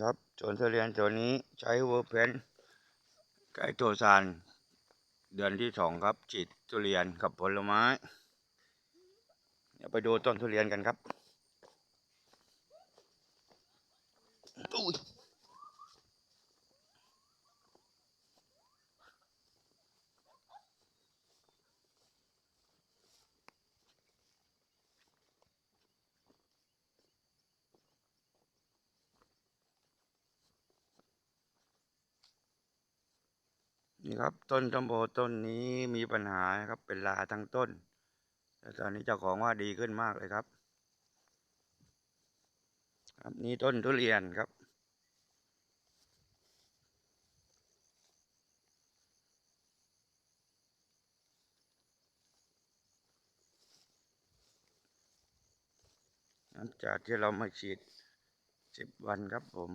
ครับสวนทุเรียนตัวนี้ใช้เวอร์เพนไกโตซานเดือนที่สองครับฉีดทุเรียนกับผลไม้เดี๋ยวไปดูต้นทุเรียนกันครับ นี่ครับต้นจมโบต้นนี้มีปัญหาครับเป็นลาทั้งต้นแต่ตอนนี้เจ้าของว่าดีขึ้นมากเลยครับ ครับนี่ต้นทุเรียนครับ หลังจากที่เรามาฉีดสิบวันครับผม